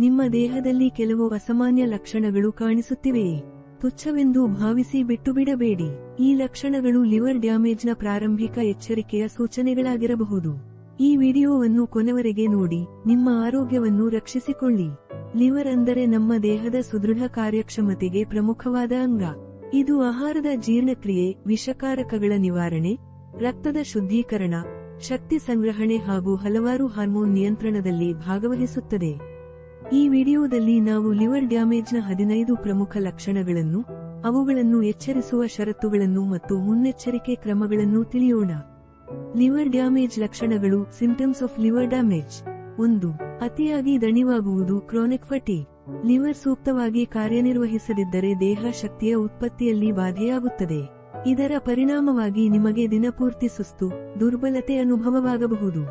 ನಿಮ್ಮ ದೇಹದಲ್ಲಿ ಕೆಲವು ಅಸಾಮಾನ್ಯ ಲಕ್ಷಣಗಳು ಕಾಣಿಸುತ್ತಿವೆಯೇ ತುಚ್ಛವೆಂದು ಭಾವಿಸಿ ಬಿಟ್ಟುಬಿಡಬೇಡಿ. ಈ ಲಕ್ಷಣಗಳು ಲಿವರ್ ಡ್ಯಾಮೇಜ್ನ ಪ್ರಾರಂಭಿಕ ಎಚ್ಚರಿಕೆಯ ಸೂಚನೆಗಳಾಗಿರಬಹುದು. ಈ ವಿಡಿಯೋವನ್ನು ಕೊನೆವರೆಗೆ ನೋಡಿ, ನಿಮ್ಮ ಆರೋಗ್ಯವನ್ನು ರಕ್ಷಿಸಿಕೊಳ್ಳಿ. ಲಿವರ್ ಅಂದರೆ ನಮ್ಮ ದೇಹದ ಸುದೃಢ ಕಾರ್ಯಕ್ಷಮತೆಗೆ ಪ್ರಮುಖವಾದ ಅಂಗ. ಇದು ಆಹಾರದ ಜೀರ್ಣಕ್ರಿಯೆ, ವಿಷಕಾರಕಗಳ ನಿವಾರಣೆ, ರಕ್ತದ ಶುದ್ಧೀಕರಣ, ಶಕ್ತಿ ಸಂಗ್ರಹಣೆ ಹಾಗೂ ಹಲವಾರು ಹಾರ್ಮೋನ್ ನಿಯಂತ್ರಣದಲ್ಲಿ ಭಾಗವಹಿಸುತ್ತದೆ. ಈ ವಿಡಿಯೋದಲ್ಲಿ ನಾವು ಲಿವರ್ ಡ್ಯಾಮೇಜ್ನ ಹದಿನೈದು ಪ್ರಮುಖ ಲಕ್ಷಣಗಳನ್ನು, ಅವುಗಳನ್ನು ಎಚ್ಚರಿಸುವ ಷರತ್ತುಗಳನ್ನು ಮತ್ತು ಮುನ್ನೆಚ್ಚರಿಕೆ ಕ್ರಮಗಳನ್ನು ತಿಳಿಯೋಣ. ಲಿವರ್ ಡ್ಯಾಮೇಜ್ ಲಕ್ಷಣಗಳು ಸಿಂಪ್ಟಮ್ಸ್ ಆಫ್ ಲಿವರ್ ಡ್ಯಾಮೇಜ್. ಒಂದು, ಅತಿಯಾಗಿ ದಣಿವಾಗುವುದು, ಕ್ರಾನಿಕ್ ಫಟಿ ಲಿವರ್ ಸೂಕ್ತವಾಗಿ ಕಾರ್ಯನಿರ್ವಹಿಸದಿದ್ದರೆ ದೇಹ ಶಕ್ತಿಯ ಉತ್ಪತ್ತಿಯಲ್ಲಿ ಬಾಧೆಯಾಗುತ್ತದೆ. ಇದರ ಪರಿಣಾಮವಾಗಿ ನಿಮಗೆ ದಿನಪೂರ್ತಿ ಸುಸ್ತು, ದುರ್ಬಲತೆ ಅನುಭವವಾಗಬಹುದು.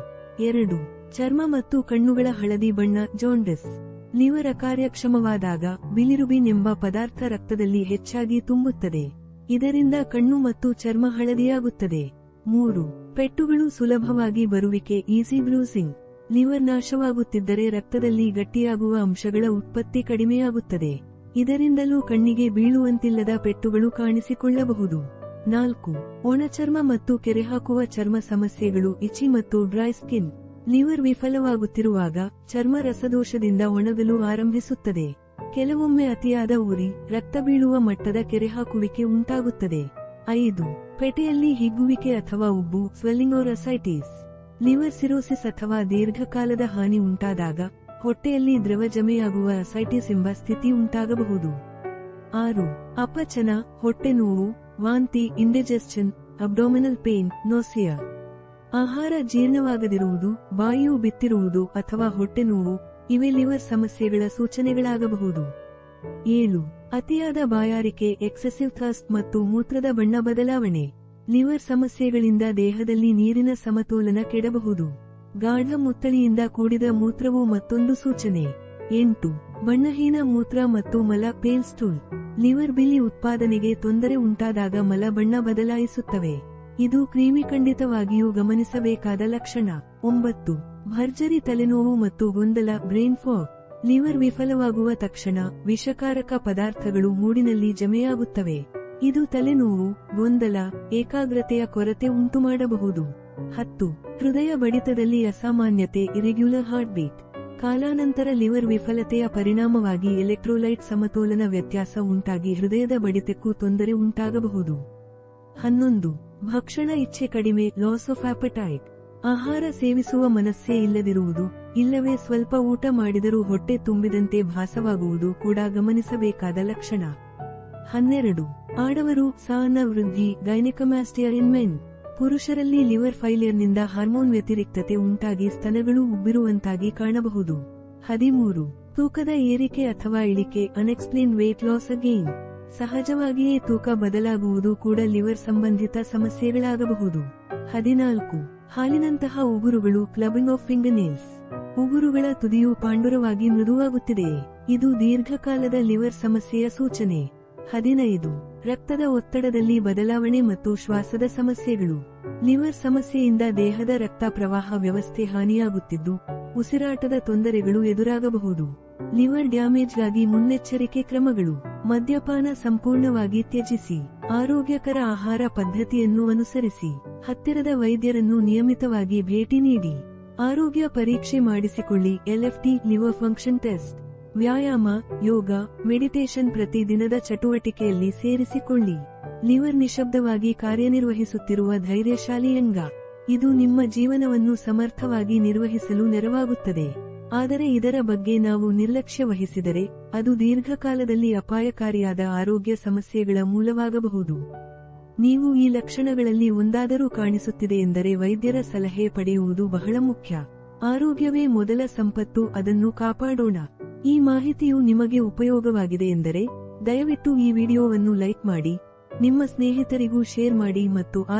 ಎರಡು, ಚರ್ಮ ಮತ್ತು ಕಣ್ಣುಗಳ ಹಳದಿ ಬಣ್ಣ ಜಾಂಡಿಸ್ ಲಿವರ್ ಅಕಾರ್ಯಕ್ಷಮವಾದಾಗ ಬಿಲಿರುಬಿನ್ ಎಂಬ ಪದಾರ್ಥ ರಕ್ತದಲ್ಲಿ ಹೆಚ್ಚಾಗಿ ತುಂಬುತ್ತದೆ. ಇದರಿಂದ ಕಣ್ಣು ಮತ್ತು ಚರ್ಮ ಹಳದಿಯಾಗುತ್ತದೆ. ಮೂರು, ಪೆಟ್ಟುಗಳು ಸುಲಭವಾಗಿ ಬರುವಿಕೆ, ಈಸಿ ಬ್ಲೂಸಿಂಗ್. ಲಿವರ್ ನಾಶವಾಗುತ್ತಿದ್ದರೆ ರಕ್ತದಲ್ಲಿ ಗಟ್ಟಿಯಾಗುವ ಅಂಶಗಳ ಉತ್ಪತ್ತಿ ಕಡಿಮೆಯಾಗುತ್ತದೆ. ಇದರಿಂದಲೂ ಕಣ್ಣಿಗೆ ಬೀಳುವಂತಿಲ್ಲದ ಪೆಟ್ಟುಗಳು ಕಾಣಿಸಿಕೊಳ್ಳಬಹುದು. ನಾಲ್ಕು ಒಣಚರ್ಮ ಮತ್ತು ಕೆರೆಹಾಕುವ ಚರ್ಮ ಸಮಸ್ಯೆಗಳು, ಇಚಿ ಮತ್ತು ಡ್ರೈ ಸ್ಕಿನ್. ಲಿವರ್ ವಿಫಲವಾಗುತ್ತಿರುವಾಗ ಚರ್ಮ ರಸದೋಷದಿಂದ ಒಣಗಲು ಆರಂಭಿಸುತ್ತದೆ. ಕೆಲವೊಮ್ಮೆ ಅತಿಯಾದ ಉರಿ, ರಕ್ತ ಬೀಳುವ ಮಟ್ಟದ ಕೆರೆಹಾಕುವಿಕೆ ಉಂಟಾಗುತ್ತದೆ. ಐದು, ಪೆಟೆಯಲ್ಲಿ ಹಿಗ್ಗುವಿಕೆ ಅಥವಾ ಉಬ್ಬು, ಸ್ವೆಲ್ಲಿಂಗೋರಸೈಟಿಸ್. ಲಿವರ್ ಸಿರೋಸಿಸ್ ಅಥವಾ ದೀರ್ಘಕಾಲದ ಹಾನಿ ಉಂಟಾದಾಗ, ಹೊಟ್ಟೆಯಲ್ಲಿ ದ್ರವ ಜಮೆಯಾಗುವ ಅಸೈಟಿಸ್ ಎಂಬ ಸ್ಥಿತಿ ಉಂಟಾಗಬಹುದು. ಆರು, ಅಪಚನ, ಹೊಟ್ಟೆ ನೋವು, ವಾಂತಿ ಇಂಡೆಜೆಸ್ಟನ್ ಅಬ್ಡೋಮಿನಲ್ ಪೇನ್ ನೋಸಿಯಾ. ಆಹಾರ ಜೀರ್ಣವಾಗದಿರುವುದು, ವಾಯು ಬಿತ್ತಿರುವುದು ಅಥವಾ ಹೊಟ್ಟೆ ನೋವು, ಇವೆ ಲಿವರ್ ಸಮಸ್ಯೆಗಳ ಸೂಚನೆಗಳಾಗಬಹುದು. ಏಳು. ಅತಿಯಾದ ಬಾಯಾರಿಕೆ, ಎಕ್ಸೆಸಿವ್ ಥಸ್ಟ್ ಮತ್ತು ಮೂತ್ರದ ಬಣ್ಣ ಬದಲಾವಣೆ. ಲಿವರ್ ಸಮಸ್ಯೆಗಳಿಂದ ದೇಹದಲ್ಲಿ ನೀರಿನ ಸಮತೋಲನ ಕೆಡಬಹುದು. ಗಾಢ ಮುತ್ತಳಿಯಿಂದ ಕೂಡಿದ ಮೂತ್ರವು ಮತ್ತೊಂದು ಸೂಚನೆ. ಎಂಟು. ಬಣ್ಣಹೀನ ಮೂತ್ರ ಮತ್ತು ಮಲ, ಪೇಲ್ ಸ್ಟೂಲ್. ಲಿವರ್ ಬಿಲಿ ಉತ್ಪಾದನೆಗೆ ತೊಂದರೆ ಉಂಟಾದಾಗ ಮಲ ಬಣ್ಣ ಬದಲಾಯಿಸುತ್ತವೆ. ಇದು ಕ್ರಿಮಿಖಂಡಿತವಾಗಿಯೂ ಗಮನಿಸಬೇಕಾದ ಲಕ್ಷಣ. ಒಂಬತ್ತು. ಭರ್ಜರಿ ತಲೆನೋವು ಮತ್ತು ಗೊಂದಲ. Brain fog. ಲಿವರ್ ವಿಫಲವಾಗುವ ತಕ್ಷಣ ವಿಷಕಾರಕ ಪದಾರ್ಥಗಳು ಮೂಡಿನಲ್ಲಿ ಜಮೆಯಾಗುತ್ತವೆ. ಇದು ತಲೆನೋವು, ಗೊಂದಲ, ಏಕಾಗ್ರತೆಯ ಕೊರತೆ ಉಂಟುಮಾಡಬಹುದು. ಹತ್ತು. ಹೃದಯ ಬಡಿತದಲ್ಲಿ ಅಸಾಮಾನ್ಯತೆ, ಇರೆಗ್ಯುಲರ್ ಹಾರ್ಟ್ ಬೀಟ್ ಕಾಲಾನಂತರ ಲಿವರ್ ವಿಫಲತೆಯ ಪರಿಣಾಮವಾಗಿ ಎಲೆಕ್ಟ್ರೋಲೈಟ್ ಸಮತೋಲನ ವ್ಯತ್ಯಾಸ ಉಂಟಾಗಿ ಹೃದಯದ ಬಡಿತಕ್ಕೂ ತೊಂದರೆ ಉಂಟಾಗಬಹುದು. ಹನ್ನೊಂದು. ಭಕ್ಷಣ ಇಚ್ಛೆ ಕಡಿಮೆ ಲಾಸ್ ಆಫ್ ಆಪಿಟೈಟ್ ಆಹಾರ ಸೇವಿಸುವ ಮನಸ್ಸೇ ಇಲ್ಲದಿರುವುದು, ಇಲ್ಲವೇ ಸ್ವಲ್ಪ ಊಟ ಮಾಡಿದರೂ ಹೊಟ್ಟೆ ತುಂಬಿದಂತೆ ಭಾಸವಾಗುವುದು ಕೂಡ ಗಮನಿಸಬೇಕಾದ ಲಕ್ಷಣ. ಹನ್ನೆರಡು, ಆಡವರು, ಸಹನ ವೃದ್ಧಿ ಗೈನಿಕಮ್ಯಾಸ್ಟಿಯರ್ ಇನ್ ಮೆನ್ ಪುರುಷರಲ್ಲಿ ಲಿವರ್ ಫೈಲಿಯರ್ನಿಂದ ಹಾರ್ಮೋನ್ ವ್ಯತಿರಿಕ್ತತೆ ಉಂಟಾಗಿ ಸ್ತನಗಳು ಉಬ್ಬಿರುವಂತಾಗಿ ಕಾಣಬಹುದು. ಹದಿಮೂರು, ತೂಕದ ಏರಿಕೆ ಅಥವಾ ಇಳಿಕೆ ಅನ್ಎಕ್ಸ್ಪ್ಲೇನ್ ವೇಟ್ ಲಾಸ್ ಅಗೇನ್ ಸಹಜವಾಗಿಯೇ ತೂಕ ಬದಲಾಗುವುದು ಕೂಡ ಲಿವರ್ ಸಂಬಂಧಿತ ಸಮಸ್ಯೆಗಳಾಗಬಹುದು. ಹದಿನಾಲ್ಕು. ಹಾಲಿನಂತಹ ಉಗುರುಗಳು ಕ್ಲಬಿಂಗ್ ಆಫ್ ಫಿಂಗರ್ನೇಲ್ಸ್. ಉಗುರುಗಳ ತುದಿಯು ಪಾಂಡುರವಾಗಿ ಮೃದುವಾಗುತ್ತಿದೆಯೇ? ಇದು ದೀರ್ಘಕಾಲದ ಲಿವರ್ ಸಮಸ್ಯೆಯ ಸೂಚನೆ. ಹದಿನೈದು. ರಕ್ತದ ಒತ್ತಡದಲ್ಲಿ ಬದಲಾವಣೆ ಮತ್ತು ಶ್ವಾಸದ ಸಮಸ್ಯೆಗಳು. ಲಿವರ್ ಸಮಸ್ಯೆಯಿಂದ ದೇಹದ ರಕ್ತ ಪ್ರವಾಹ ವ್ಯವಸ್ಥೆ ಹಾನಿಯಾಗುತ್ತಿದ್ದು, ಉಸಿರಾಟದ ತೊಂದರೆಗಳು ಎದುರಾಗಬಹುದು. ಲಿವರ್ ಡ್ಯಾಮೇಜ್ಗಾಗಿ ಮುನ್ನೆಚ್ಚರಿಕೆ ಕ್ರಮಗಳು. ಮದ್ಯಪಾನ ಸಂಪೂರ್ಣವಾಗಿ ತ್ಯಜಿಸಿ. ಆರೋಗ್ಯಕರ ಆಹಾರ ಪದ್ಧತಿಯನ್ನು ಅನುಸರಿಸಿ. ಹತ್ತಿರದ ವೈದ್ಯರನ್ನು ನಿಯಮಿತವಾಗಿ ಭೇಟಿ ನೀಡಿ. ಆರೋಗ್ಯ ಪರೀಕ್ಷೆ ಮಾಡಿಸಿಕೊಳ್ಳಿ. LFT liver function test. ವ್ಯಾಯಾಮ, ಯೋಗ, ಮೆಡಿಟೇಷನ್ ಪ್ರತಿ ದಿನದ ಚಟುವಟಿಕೆಯಲ್ಲಿ ಸೇರಿಸಿಕೊಳ್ಳಿ. ಲಿವರ್ ನಿಶಬ್ದವಾಗಿ ಕಾರ್ಯನಿರ್ವಹಿಸುತ್ತಿರುವ ಧೈರ್ಯಶಾಲಿ ಅಂಗ ಇದು ನಿಮ್ಮ ಜೀವನವನ್ನು ಸಮರ್ಥವಾಗಿ ನಿರ್ವಹಿಸಲು ನೆರವಾಗುತ್ತದೆ. ಆದರೆ ಇದರ ಬಗ್ಗೆ ನಾವು ನಿರ್ಲಕ್ಷ್ಯ ವಹಿಸಿದರೆ ಅದು ದೀರ್ಘಕಾಲದಲ್ಲಿ ಅಪಾಯಕಾರಿಯಾದ ಆರೋಗ್ಯ ಸಮಸ್ಯೆಗಳ ಮೂಲವಾಗಬಹುದು. ನೀವು ಈ ಲಕ್ಷಣಗಳಲ್ಲಿ ಒಂದಾದರೂ ಕಾಣಿಸುತ್ತಿದೆ ಎಂದರೆ ವೈದ್ಯರ ಸಲಹೆ ಪಡೆಯುವುದು ಬಹಳ ಮುಖ್ಯ. ಆರೋಗ್ಯವೇ ಮೊದಲ ಸಂಪತ್ತು, ಅದನ್ನು ಕಾಪಾಡೋಣ. ಈ ಮಾಹಿತಿಯು ನಿಮಗೆ ಉಪಯೋಗವಾಗಿದೆ ಎಂದರೆ, ದಯವಿಟ್ಟು ಈ ವಿಡಿಯೋವನ್ನು ಲೈಕ್ ಮಾಡಿ, ನಿಮ್ಮ ಸ್ನೇಹಿತರಿಗೂ ಶೇರ್ ಮಾಡಿ ಮತ್ತು ಆರೋಗ್ಯ